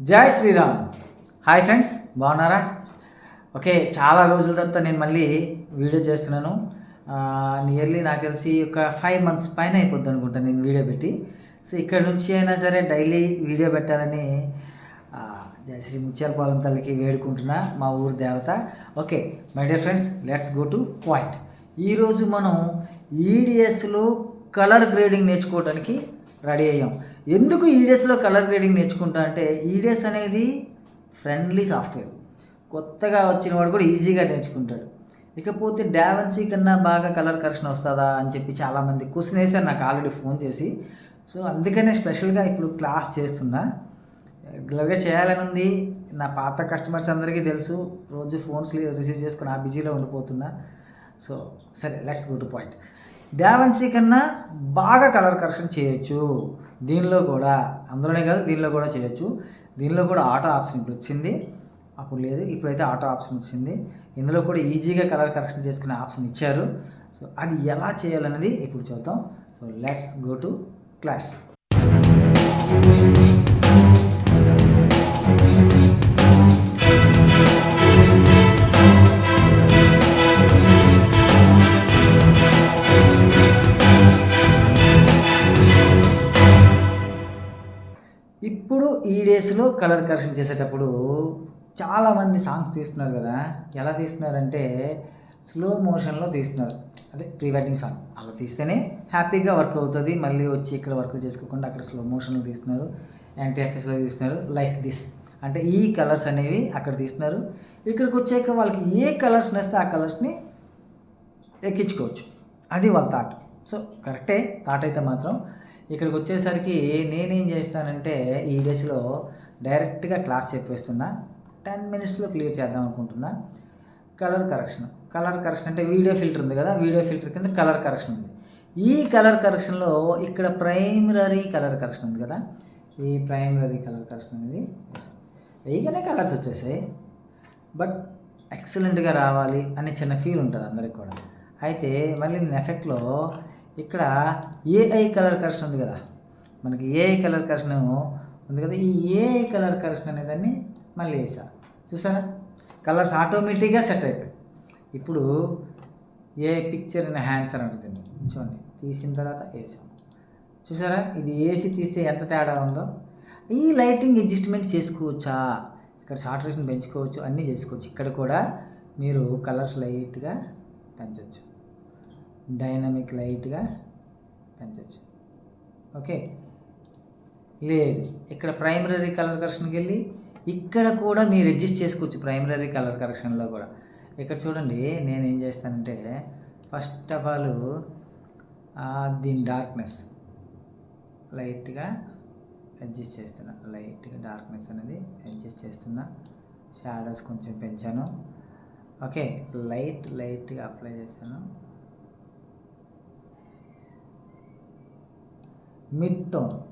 జై Sriram. Hi friends బాగున్నారా? Okay చాలా రోజుల తర్వాత నేను మళ్ళీ వీడియో చేస్తున్నాను. నియర్లీ నాకు తెలిసి ఒక ఫైవ్ మంత్స్ పైన అయిపోద్ది అనుకుంటాను నేను వీడియో పెట్టి. సో ఇక్కడ నుంచి అయినా సరే డైలీ వీడియో పెట్టాలని జై శ్రీ ముత్యాలపాలెం తల్లికి వేడుకుంటున్నా మా ఊరు దేవత. Okay my dear friends let's go to point ఈరోజు మనం ఈడిఎస్లో కలర్ గ్రేడింగ్ నేర్చుకోవడానికి రెడీ అయ్యాం. ఎందుకు ఈడిఎస్లో కలర్ గ్రేడింగ్ నేర్చుకుంటా అంటే ఈడిఎస్ అనేది ఫ్రెండ్లీ సాఫ్ట్వేర్ కొత్తగా వచ్చిన వాడు కూడా ఈజీగా నేర్చుకుంటాడు. ఇకపోతే డావెన్సీ కన్నా బాగా కలర్ కరెక్షన్ వస్తుందా అని చెప్పి చాలామంది క్వశ్చన్ వేశారు. నాకు ఆల్రెడీ ఫోన్ చేసి. సో అందుకనే స్పెషల్గా ఇప్పుడు క్లాస్ చేస్తున్నా. రెగ్యులర్గా చేయాలని ఉంది. నా పాత కస్టమర్స్ అందరికీ తెలుసు. రోజు ఫోన్స్ రిసీవ్ చేసుకుని ఆ బిజీలో ఉండిపోతున్నా. సో సరే let's go to point DaVinci కన్నా బాగా కలర్ కరెక్షన్ చేయొచ్చు. దీనిలో కూడా అందులోనే కాదు దీనిలో కూడా చేయొచ్చు. దీనిలో కూడా ఆటో ఆప్షన్ ఇప్పుడు వచ్చింది. అప్పుడు లేదు ఇప్పుడైతే ఆటో ఆప్షన్ వచ్చింది. ఇందులో కూడా ఈజీగా కలర్ కరెక్షన్ చేసుకునే ఆప్షన్ ఇచ్చారు. సో అది ఎలా చేయాలనేది ఇప్పుడు చూద్దాం. So let's go to class. ఇప్పుడు ఈ డేస్లో కలర్ కరెక్షన్ చేసేటప్పుడు చాలామంది సాంగ్స్ తీస్తున్నారు కదా ఎలా తీస్తున్నారంటే స్లో మోషన్లో తీస్తున్నారు. అదే ప్రీ వెడ్డింగ్ సాంగ్ అలా తీస్తేనే హ్యాపీగా వర్క్ అవుతుంది మళ్ళీ వచ్చి ఇక్కడ వర్క్ చేసుకోకుండా అక్కడ స్లో మోషన్లో తీస్తున్నారు యాంటీఎఫ్ఎస్లో తీస్తున్నారు లైక్ దిస్ అంటే ఈ కలర్స్ అనేవి అక్కడ తీస్తున్నారు. ఇక్కడికి వచ్చాక వాళ్ళకి ఏ కలర్స్ నచ్చితే ఆ కలర్స్ని ఎక్కించుకోవచ్చు. అది వాళ్ళ థాట్ సో కరెక్టే థాట్ అయితే మాత్రం ఇక్కడికి వచ్చేసరికి నేనేం చేస్తానంటే ఈ డేస్లో డైరెక్ట్గా క్లాస్ చెప్పేస్తున్నా. టెన్ మినిట్స్లో క్లియర్ చేద్దాం అనుకుంటున్నా. Colour correction. కలర్ కరెక్షన్ అంటే వీడియో ఫిల్టర్ ఉంది కదా వీడియో ఫిల్టర్ కింద కలర్ కరెక్షన్ ఉంది. ఈ కలర్ కరెక్షన్లో ఇక్కడ ప్రైమరీ కలర్ కరెక్షన్ ఉంది కదా ఈ ప్రైమరీ కలర్ కరెక్షన్ అనేది వేయగానే కలర్స్ వచ్చేసాయి. బట్ ఎక్సలెంట్గా రావాలి అనే చిన్న ఫీల్ ఉంటుంది అందరికి కూడా. అయితే మళ్ళీ నేను ఎఫెక్ట్లో ఇక్కడ ఏఐ కలర్ కరెక్షన్ ఉంది కదా. మనకి ఏఐ కలర్ కరెక్షన్ ఉంది కదా. ఈ ఏఐ కలర్ కరెక్షన్ అనేదాన్ని మళ్ళీ వేసా. చూసారా? కలర్స్ ఆటోమేటిక్గా సెట్ అయిపోయాయి. ఇప్పుడు ఏ పిక్చర్ ఇన్ హ్యాండ్స్ అని ఉంటుంది చూడండి. తీసిన తర్వాత వేసాం. చూసారా? ఇది ఏసీ తీస్తే ఎంత తేడా ఉందో. ఈ లైటింగ్ అడ్జస్ట్మెంట్ చేసుకోవచ్చా? ఇక్కడ సాటరేషన్ పెంచుకోవచ్చు. అన్నీ చేసుకోవచ్చు. ఇక్కడ కూడా మీరు కలర్స్ లైట్గా పెంచవచ్చు డైనమిక్ లైట్గా పెంచవచ్చు ఓకే? లేదు. ఇక్కడ ప్రైమరీ కలర్ కరెక్షన్కి వెళ్ళి ఇక్కడ కూడా మీరు అడ్జస్ట్ చేసుకోవచ్చు ప్రైమరీ కలర్ కరెక్షన్లో కూడా. ఇక్కడ చూడండి నేను ఏం చేస్తానంటే ఫస్ట్ ఆఫ్ ఆల్ దీని డార్క్నెస్ లైట్గా అడ్జస్ట్ చేస్తున్నా. లైట్గా డార్క్నెస్ అనేది అడ్జస్ట్ చేస్తున్నా. షాడోస్ కొంచెం పెంచాను. ఓకే? లైట్ లైట్గా అప్లై చేశాను. మిట్టం.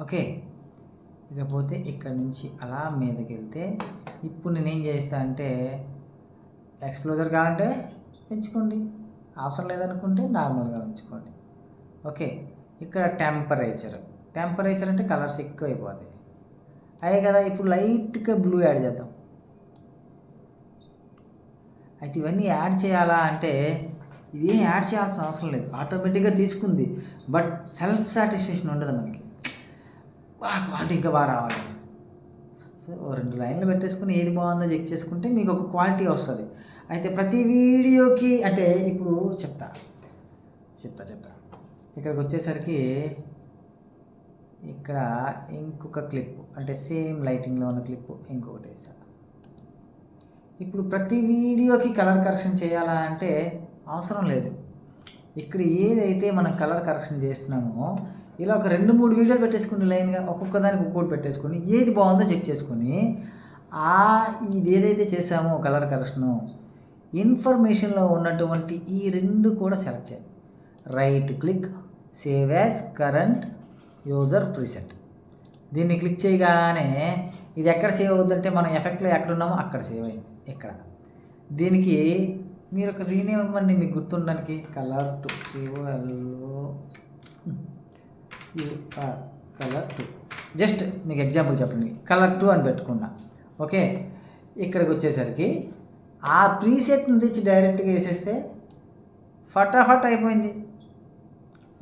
ఓకే. ఇకపోతే ఇక్కడ నుంచి అలా మీదకి వెళ్తే ఇప్పుడు నేనేం చేస్తా అంటే ఎక్స్ప్లోజర్ కావాలంటే పెంచుకోండి. అవసరం లేదనుకుంటే నార్మల్గా ఉంచుకోండి. ఓకే. ఇక్కడ టెంపరేచర్. టెంపరేచర్ అంటే కలర్స్ ఎక్కువ అయిపోతాయి కదా ఇప్పుడు లైట్గా బ్లూ యాడ్ చేద్దాం. అయితే ఇవన్నీ యాడ్ చేయాలా అంటే ఇవేం యాడ్ చేయాల్సిన అవసరం లేదు. ఆటోమేటిక్గా తీసుకుంది. బట్ సెల్ఫ్ సాటిస్ఫాక్షన్ ఉండదు మనకి. బాగా క్వాలిటీ ఇంకా బాగా రావాలి. సో ఓ రెండు లైన్లు పెట్టేసుకుని ఏది బాగుందో చెక్ చేసుకుంటే మీకు ఒక క్వాలిటీ వస్తుంది. అయితే ప్రతి వీడియోకి అంటే ఇప్పుడు చెప్తా. చెప్తా చెప్తా. ఇక్కడికి వచ్చేసరికి ఇక్కడ ఇంకొక క్లిప్ అంటే సేమ్ లైటింగ్లో ఉన్న క్లిప్ ఇంకొకటి వేసా. ఇప్పుడు ప్రతి వీడియోకి కలర్ కరెక్షన్ చేయాలా అంటే అవసరం లేదు. ఇక్కడ ఏదైతే మనం కలర్ కరెక్షన్ చేస్తున్నామో ఇలా ఒక రెండు మూడు వీడియోలు పెట్టేసుకుని లైన్గా ఒక్కొక్క దానికి ఒక్కొక్కటి పెట్టేసుకొని ఏది బాగుందో చెక్ చేసుకొని ఆ ఇది ఏదైతే చేసామో కలర్ కరెక్షను ఇన్ఫర్మేషన్లో ఉన్నటువంటి ఈ రెండు కూడా సెలెక్ట్ చేయాలి. Right click save as current user preset. దీన్ని క్లిక్ చేయగానే ఇది ఎక్కడ సేవ్ అవుతుందంటే మనం ఎఫెక్ట్లో ఎక్కడ ఉన్నామో అక్కడ సేవ్ అయింది. ఇక్కడ. దీనికి మీరు ఒక రీనేమ్ ఇవ్వండి మీకు గుర్తుండడానికి. Colour two. C O L O U R colour two. Just మీకు ఎగ్జాంపుల్ చెప్పండి. కలర్ టూ అని పెట్టుకున్నా. ఓకే? ఇక్కడికి వచ్చేసరికి ఆ ప్రీసెట్ని తెచ్చి డైరెక్ట్గా వేసేస్తే ఫటాఫట్ అయిపోయింది.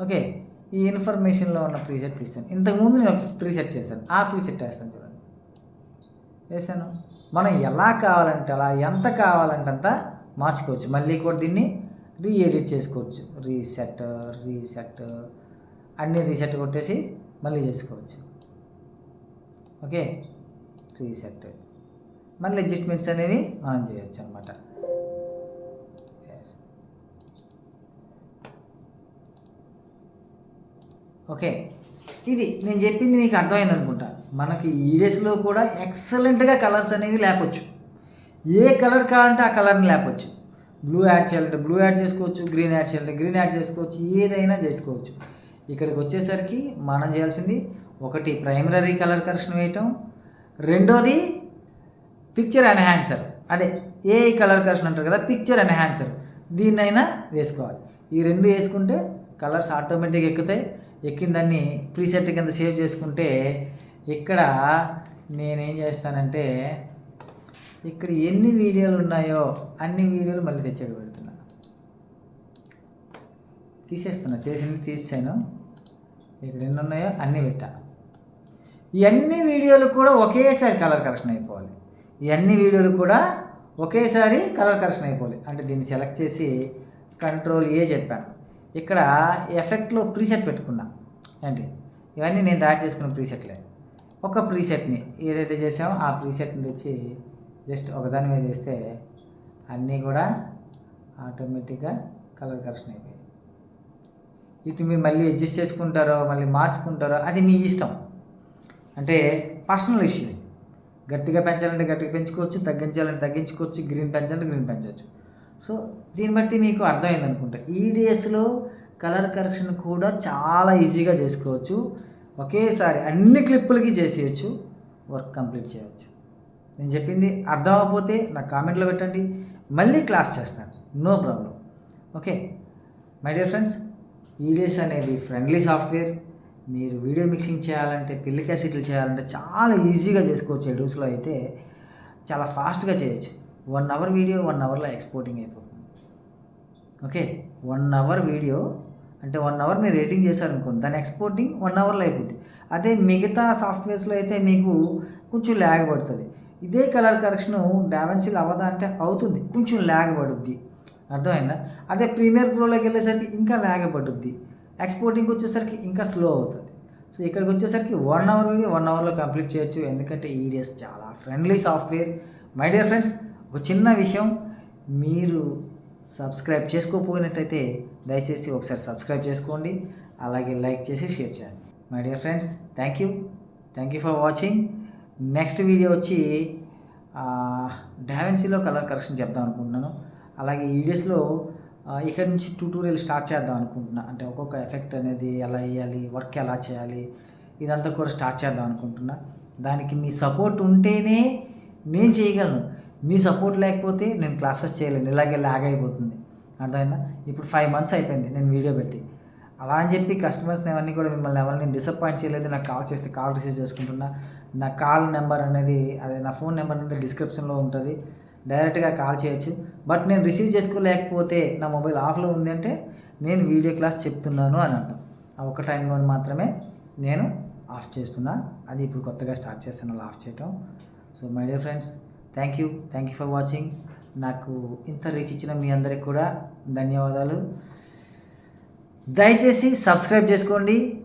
ఓకే? ఈ ఇన్ఫర్మేషన్లో ఉన్న ప్రీసెట్ తీస్తాను. ఇంతకుముందు నేను ఒక ప్రీసెట్ చేశాను. ఆ ప్రీసెట్ వేస్తాను చూడండి. వేసాను మనం ఎలా కావాలంటే అలా ఎంత కావాలంటే అంతా మార్చుకోవచ్చు. మళ్ళీ కూడా దీన్ని రీ ఎడిట్ చేసుకోవచ్చు. రీసెట్ రీసెట్ అన్నీ రీసెట్ కొట్టేసి మళ్ళీ చేసుకోవచ్చు. ఓకే? రీసెట్ మళ్ళీ అడ్జస్ట్మెంట్స్ అనేవి మనం చేయొచ్చు అనమాట ఓకే? ఇది నేను చెప్పింది మీకు అర్థమైంది అనుకుంటా మనకి ఈడియస్లో కూడా ఎక్సలెంట్గా కలర్స్ అనేవి లేపొచ్చు. ఏ కలర్ కావాలంటే ఆ కలర్ని లేపవచ్చు బ్లూ యాడ్ చేయాలంటే బ్లూ యాడ్ చేసుకోవచ్చు గ్రీన్ యాడ్ చేయాలంటే గ్రీన్ యాడ్ చేసుకోవచ్చు ఏదైనా చేసుకోవచ్చు. ఇక్కడికి వచ్చేసరికి మనం చేయాల్సింది ఒకటి ప్రైమరీ కలర్ కరెక్షన్ వేయటం. రెండోది పిక్చర్ ఎన్హాన్సర్ అదే ఏ కలర్ కరెక్షన్ అంటారు కదా పిక్చర్ ఎన్హాన్సర్ దీన్నైనా వేసుకోవాలి. ఈ రెండు వేసుకుంటే కలర్స్ ఆటోమేటిక్గా ఎక్కుతాయి. ఎక్కిన దాన్ని ప్రీసెట్ కింద సేవ్ చేసుకుంటే ఇక్కడ నేనేం చేస్తానంటే ఇక్కడ ఎన్ని వీడియోలు ఉన్నాయో అన్ని వీడియోలు మళ్ళీ తెచ్చాక పెడుతున్నా. తీసేస్తున్నా చేసింది తీసేసాను. ఇక్కడ ఎన్ని ఉన్నాయో అన్నీ పెట్టా. ఈ అన్ని వీడియోలు కూడా ఒకేసారి కలర్ కరెక్షన్ అయిపోవాలి. ఈ అన్ని వీడియోలు కూడా ఒకేసారి కలర్ కరెక్షన్ అయిపోవాలి. అంటే దీన్ని సెలెక్ట్ చేసి కంట్రోల్ ఏ చెప్పాను. ఇక్కడ ఎఫెక్ట్లో ప్రీసెట్ పెట్టుకున్నా. ఏంటి? ఇవన్నీ నేను తయారు చేసుకున్న ప్రీసెట్లే. ఒక ప్రీసెట్ని ఏదైతే చేసామో ఆ ప్రీసెట్ని తెచ్చి జస్ట్ ఒకదాని మీద వేస్తే అన్నీ కూడా ఆటోమేటిక్గా కలర్ కరెక్షన్ అయిపోయాయి. ఇటు మీరు మళ్ళీ అడ్జస్ట్ చేసుకుంటారో మళ్ళీ మార్చుకుంటారో అది మీ ఇష్టం. అంటే పర్సనల్ ఇష్యూ. గట్టిగా పెంచాలంటే గట్టిగా పెంచుకోవచ్చు తగ్గించాలంటే తగ్గించుకోవచ్చు గ్రీన్ పెంచాలంటే గ్రీన్ పెంచవచ్చు. సో దీన్ని బట్టి మీకు అర్థమైంది అనుకుంటా. ఈ కలర్ కరెక్షన్ కూడా చాలా ఈజీగా చేసుకోవచ్చు. ఒకేసారి అన్ని క్లిప్పులకి చేసేయచ్చు వర్క్ కంప్లీట్ చేయవచ్చు. నేను చెప్పింది అర్థం అవ్వకపోతే నాకు కామెంట్లో పెట్టండి. మళ్ళీ క్లాస్ చేస్తాను. No problem. Okay? My dear friends EDIUS అనేది ఫ్రెండ్లీ సాఫ్ట్వేర్. మీరు వీడియో మిక్సింగ్ చేయాలంటే పిల్లి క్యాసెట్లు చేయాలంటే చాలా ఈజీగా చేసుకోవచ్చు. ఎడూస్లో అయితే చాలా ఫాస్ట్గా చేయొచ్చు. వన్ అవర్ వీడియో వన్ అవర్లో ఎక్స్పోర్టింగ్ అయిపోతుంది. ఓకే? వన్ అవర్ వీడియో అంటే వన్ అవర్ మీరు ఎడిటింగ్ చేశారనుకోండి దాని ఎక్స్పోర్టింగ్ వన్ అవర్లో అయిపోద్ది. అదే మిగతా సాఫ్ట్వేర్స్లో అయితే మీకు కొంచెం ల్యాగ్ పడుతుంది. ఇదే కలర్ కరెక్షన్ డావెన్సీలు అవ్వదా అంటే అవుతుంది. కొంచెం ల్యాగ్ పడుద్ది అర్థమైందా? అదే ప్రీమియర్ ప్రోలోకి వెళ్ళేసరికి ఇంకా ల్యాగ్ పడుద్ది ఎక్స్పోర్టింగ్కి వచ్చేసరికి ఇంకా స్లో అవుతుంది. సో ఇక్కడికి వచ్చేసరికి వన్ అవర్ వీడియో వన్ అవర్లో కంప్లీట్ చేయొచ్చు. ఎందుకంటే ఈడిఎస్ చాలా friendly software my dear friends ఒక చిన్న విషయం. మీరు సబ్స్క్రైబ్ చేసుకోకపోయినట్టయితే దయచేసి ఒకసారి సబ్స్క్రైబ్ చేసుకోండి. అలాగే లైక్ చేసి షేర్ చేయండి. My dear friends thank you thank you for watching next video వచ్చి డావెన్సీలో కలర్ కరెక్షన్ చెప్దాం అనుకుంటున్నాను. అలాగే ఈడియస్లో ఇక్కడ నుంచి ట్యూటోరియల్ స్టార్ట్ చేద్దాం అనుకుంటున్నా. అంటే ఒక్కొక్క ఎఫెక్ట్ అనేది ఎలా వేయాలి వర్క్ ఎలా చేయాలి ఇదంతా కూడా స్టార్ట్ చేద్దాం అనుకుంటున్నా. దానికి మీ సపోర్ట్ ఉంటేనే నేను చేయగలను. మీ సపోర్ట్ లేకపోతే నేను క్లాసెస్ చేయలేను. ఇలాగే లాగ్ అయిపోతుంది. అర్థమైందా? ఇప్పుడు ఫైవ్ మంత్స్ అయిపోయింది. నేను వీడియో పెట్టి. అలా అని చెప్పి కస్టమర్స్ని అవన్నీ కూడా మిమ్మల్ని ఎవరిని డిసప్పాయింట్ చేయలేదు. నాకు కాల్ చేస్తే కాల్ రిసీవ్ చేసుకుంటున్నా. నా కాల్ నెంబర్ అనేది అదే నా ఫోన్ నెంబర్ అనేది డిస్క్రిప్షన్లో ఉంటుంది. డైరెక్ట్గా కాల్ చేయొచ్చు. బట్ నేను రిసీవ్ చేసుకోలేకపోతే నా మొబైల్ ఆఫ్లో ఉంది అంటే నేను వీడియో క్లాస్ చెప్తున్నాను అని అంటాం ఆ ఒక టైంలో మాత్రమే నేను ఆఫ్ చేస్తున్నా. అది ఇప్పుడు కొత్తగా స్టార్ట్ చేస్తున్నాను ఆఫ్ చేయటం. So my dear friends thank you. Thank you for watching. నాకు ఇంత రీచ్ ఇచ్చిన మీ అందరికి కూడా ధన్యవాదాలు. దయచేసి సబ్స్క్రైబ్ చేసుకోండి.